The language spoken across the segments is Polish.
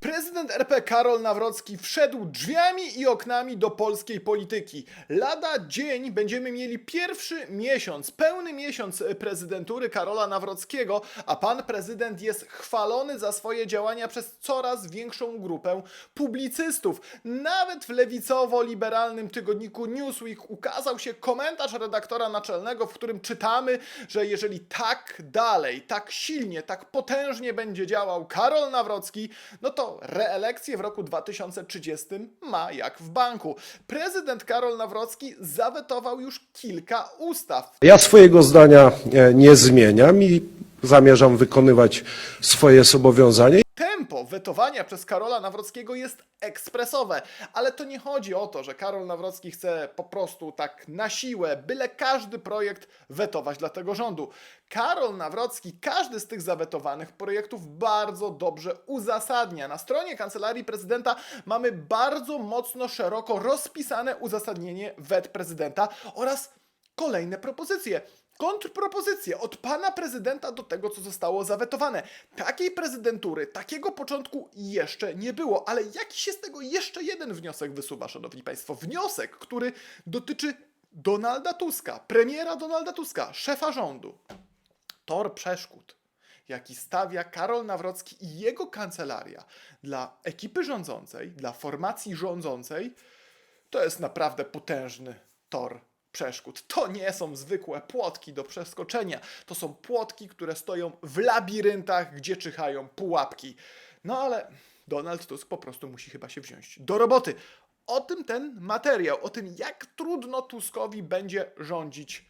Prezydent RP Karol Nawrocki wszedł drzwiami i oknami do polskiej polityki. Lada dzień będziemy mieli pierwszy miesiąc, pełny miesiąc prezydentury Karola Nawrockiego, a pan prezydent jest chwalony za swoje działania przez coraz większą grupę publicystów. Nawet w lewicowo-liberalnym tygodniku Newsweek ukazał się komentarz redaktora naczelnego, w którym czytamy, że jeżeli tak dalej, tak silnie, tak potężnie będzie działał Karol Nawrocki, no to reelekcję w roku 2030 ma jak w banku. Prezydent Karol Nawrocki zawetował już kilka ustaw. Ja swojego zdania e, nie zmieniam i zamierzam wykonywać swoje zobowiązania. Tempo wetowania przez Karola Nawrockiego jest ekspresowe, ale to nie chodzi o to, że Karol Nawrocki chce po prostu tak na siłę, byle każdy projekt wetować dla tego rządu. Karol Nawrocki każdy z tych zawetowanych projektów bardzo dobrze uzasadnia. Na stronie kancelarii prezydenta mamy bardzo mocno, szeroko rozpisane uzasadnienie wet prezydenta oraz kolejne propozycje. Kontrpropozycje od pana prezydenta do tego, co zostało zawetowane. Takiej prezydentury, takiego początku jeszcze nie było, ale jakiś jest tego jeszcze jeden wniosek wysuwa, szanowni państwo. Wniosek, który dotyczy Donalda Tuska, premiera Donalda Tuska, szefa rządu. Tor przeszkód, jaki stawia Karol Nawrocki i jego kancelaria dla ekipy rządzącej, dla formacji rządzącej, to jest naprawdę potężny tor przeszkód. To nie są zwykłe płotki do przeskoczenia. To są płotki, które stoją w labiryntach, gdzie czyhają pułapki. No ale Donald Tusk po prostu musi chyba się wziąć do roboty. O tym ten materiał, o tym jak trudno Tuskowi będzie rządzić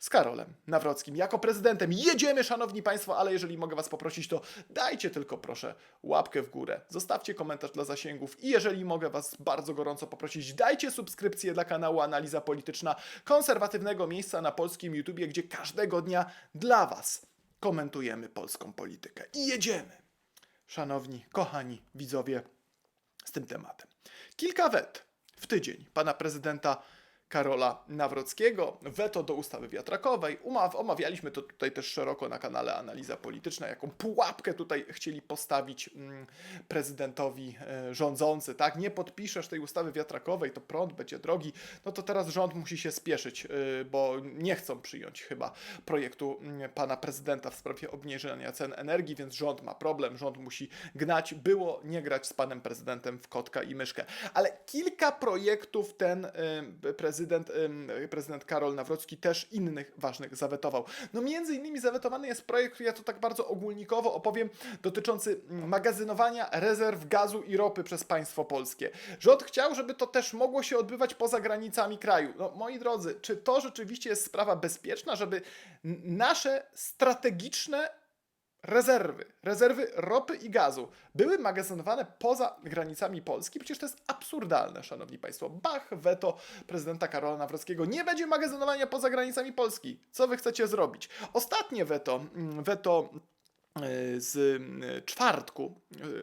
z Karolem Nawrockim jako prezydentem. Jedziemy, szanowni państwo, ale jeżeli mogę was poprosić, to dajcie tylko proszę łapkę w górę, zostawcie komentarz dla zasięgów i jeżeli mogę was bardzo gorąco poprosić, dajcie subskrypcję dla kanału Analiza Polityczna, konserwatywnego miejsca na polskim YouTubie, gdzie każdego dnia dla was komentujemy polską politykę. I jedziemy, szanowni, kochani widzowie, z tym tematem. Kilka wet w tydzień pana prezydenta Karola Nawrockiego, weto do ustawy wiatrakowej. Umaw, omawialiśmy to tutaj też szeroko na kanale Analiza Polityczna, jaką pułapkę tutaj chcieli postawić mm, prezydentowi e, rządzący. Tak, nie podpiszesz tej ustawy wiatrakowej, to prąd będzie drogi. No to teraz rząd musi się spieszyć, y, bo nie chcą przyjąć chyba projektu mm, pana prezydenta w sprawie obniżenia cen energii, więc rząd ma problem, rząd musi gnać. Było nie grać z panem prezydentem w kotka i myszkę. Ale kilka projektów ten y, prezydent, prezydent Karol Nawrocki też innych ważnych zawetował. No między innymi zawetowany jest projekt, ja to tak bardzo ogólnikowo opowiem, dotyczący mm, magazynowania rezerw gazu i ropy przez państwo polskie. Rząd chciał, żeby to też mogło się odbywać poza granicami kraju. No moi drodzy, czy to rzeczywiście jest sprawa bezpieczna, żeby nasze strategiczne rezerwy, rezerwy ropy i gazu były magazynowane poza granicami Polski, przecież to jest absurdalne, szanowni państwo. Bach, weto prezydenta Karola Nawrockiego. Nie będzie magazynowania poza granicami Polski. Co wy chcecie zrobić? Ostatnie weto, mm, weto z mm, czwartku,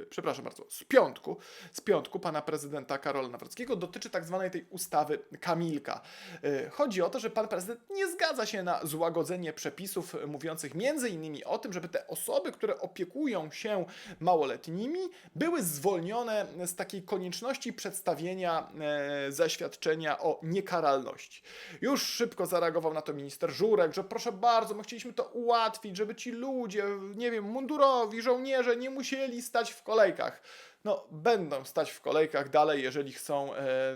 e, przepraszam bardzo, z piątku, z piątku pana prezydenta Karola Nawrockiego dotyczy tak zwanej tej ustawy Kamilka. E, Chodzi o to, że pan prezydent nie zgadza się na złagodzenie przepisów e, mówiących między innymi o tym, żeby te osoby, które opiekują się małoletnimi, były zwolnione z takiej konieczności przedstawienia e, zaświadczenia o niekaralności. Już szybko zareagował na to minister Żurek, że proszę bardzo, my chcieliśmy to ułatwić, żeby ci ludzie, nie wiem, mundurowi, żołnierze nie musieli stać w kolejkach. No, będą stać w kolejkach dalej, jeżeli chcą e,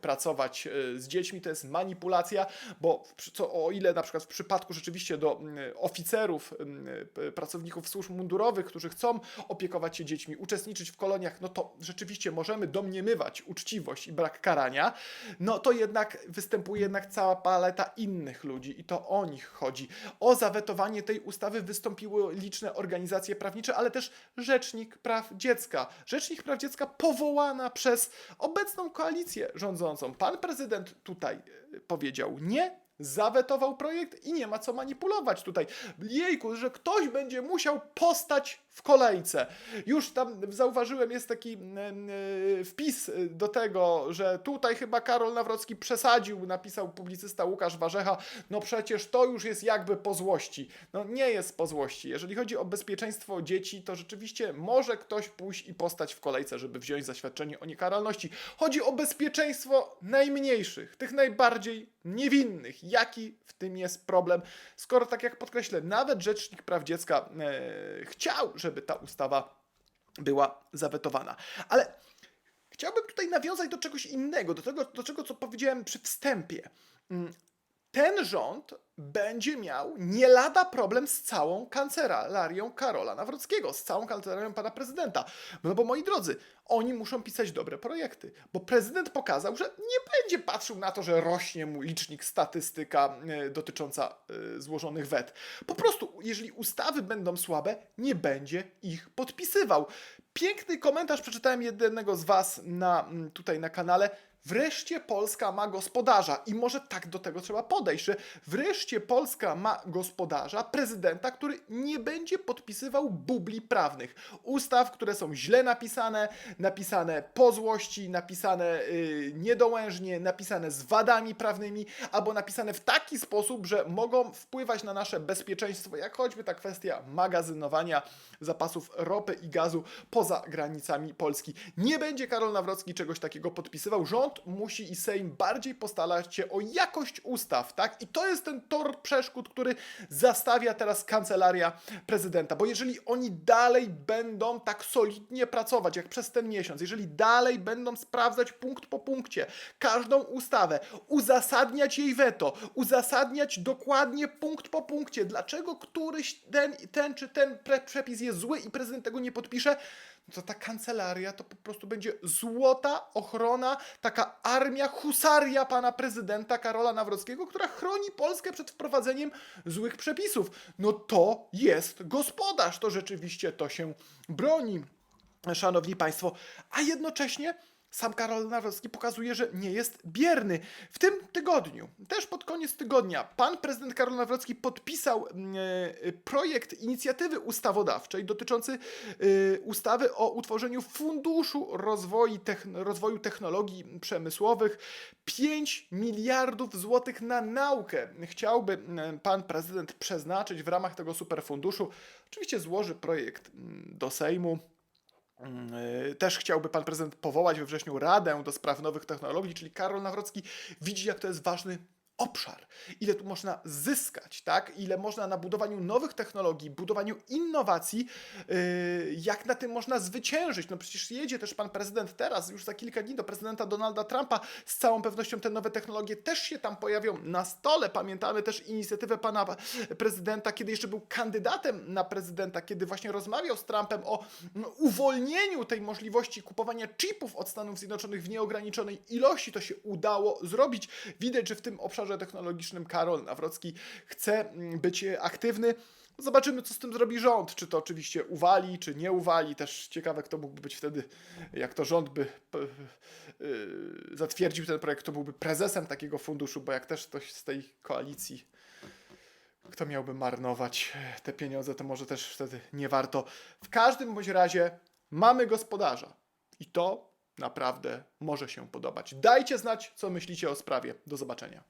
pracować e, z dziećmi. To jest manipulacja, bo co, o ile na przykład w przypadku rzeczywiście do oficerów, pracowników służb mundurowych, którzy chcą opiekować się dziećmi, uczestniczyć w koloniach, no to rzeczywiście możemy domniemywać uczciwość i brak karania, no to jednak występuje jednak cała paleta innych ludzi i to o nich chodzi. O zawetowanie tej ustawy wystąpiły liczne organizacje prawnicze, ale też Rzecznik Praw Dziecka. Rzecznik Praw Dziecka powołana przez obecną koalicję rządzącą. Pan prezydent tutaj y, powiedział nie, zawetował projekt i nie ma co manipulować tutaj. Jejku, że ktoś będzie musiał postać w kolejce. Już tam zauważyłem, jest taki wpis do tego, że tutaj chyba Karol Nawrocki przesadził, napisał publicysta Łukasz Warzecha, no przecież to już jest jakby po złości. No nie jest po złości. Jeżeli chodzi o bezpieczeństwo dzieci, to rzeczywiście może ktoś pójść i postać w kolejce, żeby wziąć zaświadczenie o niekaralności. Chodzi o bezpieczeństwo najmniejszych, tych najbardziej niewinnych. Jaki w tym jest problem? Skoro, tak jak podkreślę, nawet Rzecznik Praw Dziecka e, chciał, żeby ta ustawa była zawetowana. Ale chciałbym tutaj nawiązać do czegoś innego, do tego, do czego, co powiedziałem przy wstępie. Ten rząd będzie miał nie lada problem z całą kancelarią Karola Nawrockiego, z całą kancelarią pana prezydenta. No bo moi drodzy, oni muszą pisać dobre projekty, bo prezydent pokazał, że nie będzie patrzył na to, że rośnie mu licznik, statystyka e, dotycząca e, złożonych wet. Po prostu, jeżeli ustawy będą słabe, nie będzie ich podpisywał. Piękny komentarz przeczytałem jednego z was na, tutaj na kanale. Wreszcie Polska ma gospodarza i może tak do tego trzeba podejść, że wreszcie Polska ma gospodarza, prezydenta, który nie będzie podpisywał bubli prawnych. Ustaw, które są źle napisane, napisane po złości, napisane yy, niedołężnie, napisane z wadami prawnymi, albo napisane w taki sposób, że mogą wpływać na nasze bezpieczeństwo, jak choćby ta kwestia magazynowania zapasów ropy i gazu poza granicami Polski. Nie będzie Karol Nawrocki czegoś takiego podpisywał. Rząd musi i Sejm bardziej postarać się o jakość ustaw, tak? I to jest ten tor przeszkód, który zastawia teraz kancelaria prezydenta, bo jeżeli oni dalej będą tak solidnie pracować, jak przez ten miesiąc, jeżeli dalej będą sprawdzać punkt po punkcie każdą ustawę, uzasadniać jej weto, uzasadniać dokładnie punkt po punkcie, dlaczego któryś ten, ten czy ten przepis jest zły i prezydent tego nie podpisze, to ta kancelaria to po prostu będzie złota ochrona, taka armia, husaria pana prezydenta Karola Nawrockiego, która chroni Polskę przed wprowadzeniem złych przepisów. No to jest gospodarz, to rzeczywiście to się broni, szanowni państwo, a jednocześnie sam Karol Nawrocki pokazuje, że nie jest bierny. W tym tygodniu, też pod koniec tygodnia, pan prezydent Karol Nawrocki podpisał mm, e, projekt inicjatywy ustawodawczej dotyczący e, ustawy o utworzeniu Funduszu Rozwoju Technologii Przemysłowych. 5 miliardów złotych na naukę chciałby mm, pan prezydent przeznaczyć w ramach tego superfunduszu. Oczywiście złoży projekt mm, do Sejmu. Yy, Też chciałby pan prezydent powołać we wrześniu Radę do Spraw Nowych Technologii, czyli Karol Nawrocki widzi, jak to jest ważny obszar, ile tu można zyskać, tak? Ile można na budowaniu nowych technologii, budowaniu innowacji, yy, jak na tym można zwyciężyć. No przecież jedzie też pan prezydent teraz, już za kilka dni do prezydenta Donalda Trumpa. Z całą pewnością te nowe technologie też się tam pojawią na stole. Pamiętamy też inicjatywę pana prezydenta, kiedy jeszcze był kandydatem na prezydenta, kiedy właśnie rozmawiał z Trumpem o mm, uwolnieniu tej możliwości kupowania chipów od Stanów Zjednoczonych w nieograniczonej ilości. To się udało zrobić. Widać, że w tym obszarze technologicznym Karol Nawrocki chce mm, być aktywny. Zobaczymy, co z tym zrobi rząd. Czy to oczywiście uwali, czy nie uwali. Też ciekawe, kto mógłby być wtedy, jak to rząd by yy, zatwierdził ten projekt, kto byłby prezesem takiego funduszu, bo jak też ktoś z tej koalicji kto miałby marnować te pieniądze, to może też wtedy nie warto. W każdym bądź razie mamy gospodarza i to naprawdę może się podobać. Dajcie znać, co myślicie o sprawie. Do zobaczenia.